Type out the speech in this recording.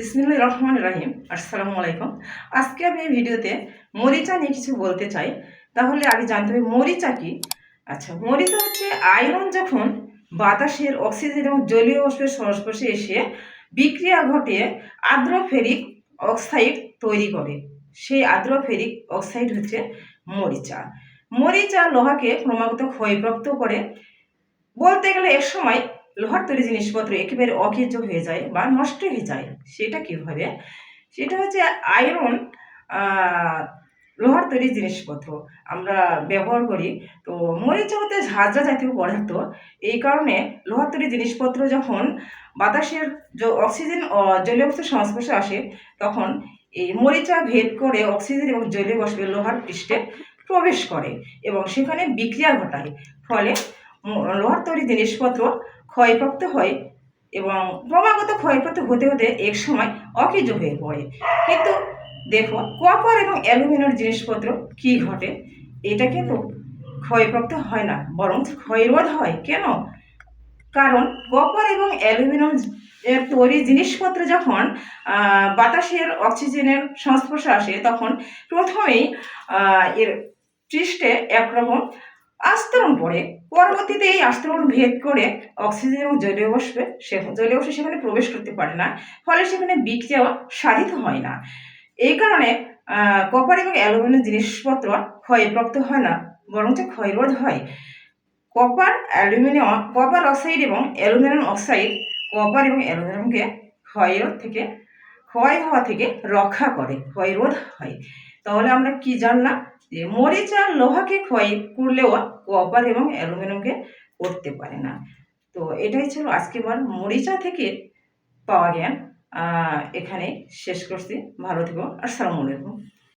বিসমিল্লাহ রহমান রাহিম। আসসালামু আলাইকুম। আজকে আমি এই ভিডিওতে মরিচা নিয়ে কিছু বলতে চাই। তাহলে আগে জানতে হবে মরিচা কি? আচ্ছা মরিচা হচ্ছে আয়রন যখন বাতাসের অক্সিজেন এবং জলীয় বাষ্পের সংস্পর্শে এসে বিক্রিয়া ঘটিয়ে আদ্রফেরিক অক্সাইড তৈরি করে। সেই আর্দ্র ফেরিক অক্সাইড হচ্ছে মরিচা। মরিচা লোহাকে ক্রমাগত ক্ষয়প্রাপ্ত করে। বলতে গেলে এক সময় লোহার তৈরি জিনিসপত্র একেবারে অকেজ হয়ে যায় বা নষ্ট হয়ে যায়, সেটা কীভাবে সেটা হচ্ছে আয়রন লোহার তৈরি জিনিসপত্র আমরা ব্যবহার করি। তো মরিচা হতে ঝাঁঝরা জাতীয় পদার্থ, এই কারণে লোহার তৈরি জিনিসপত্র যখন বাতাসের অক্সিজেন জলীয় বাষ্পের সংস্পর্শে আসে, তখন এই মরিচা ভেদ করে অক্সিজেন এবং জলীয় বাষ্পের লোহার পৃষ্ঠে প্রবেশ করে এবং সেখানে বিক্রিয়া ঘটায়। ফলে লোহার তৈরি জিনিসপত্র ক্ষয়প্রাপ্ত হয় এবং ক্রমাগত ক্ষয়প্রাপ্ত হতে হতে এক সময় অকেজ হয়ে পড়ে। কিন্তু দেখো কপার এবং অ্যালুমিনিয়াম জিনিসপত্র কি ঘটে? এটা কিন্তু ক্ষয়প্রাপ্ত হয় না, বরং ক্ষয়রোধ হয়। কেন? কারণ কপার এবং অ্যালুমিনিয়াম এর তৈরি জিনিসপত্র যখন বাতাসের অক্সিজেনের সংস্পর্শে আসে, তখন প্রথমেই এর পৃষ্ঠে একরকম আস্তরণ পড়ে পরবর্তীতে এই আস্তরণ ভেদ করে অক্সিজেন এবং জলীয় বাষ্পে সে জলীয় বাষ্প সেখানে প্রবেশ করতে পারে না, ফলে সেখানে বিক্রিয়া সাধিত হয় না। এই কারণে কপার এবং অ্যালুমিনিয়াম জিনিসপত্র ক্ষয়প্রাপ্ত হয় না, বরঞ্চ ক্ষয়রোধ হয়। কপার অ্যালুমিনিয়াম কপার অক্সাইড এবং অ্যালুমিনিয়াম অক্সাইড কপার এবং অ্যালুমিনিয়ামকে ক্ষয়রোধ থেকে, ক্ষয় হওয়া থেকে রক্ষা করে, ক্ষয়রোধ হয়। তাহলে আমরা কি জানলাম? যে মরিচা লোহাকে ক্ষয় করলেও কপার এবং অ্যালুমিনিয়ামকে করতে পারে না। তো এটাই ছিল আজকে বার মরিচা থেকে পাওয়া জ্ঞান। এখানে শেষ করছি। ভালো থেকো। আসসালামু আলাইকুম।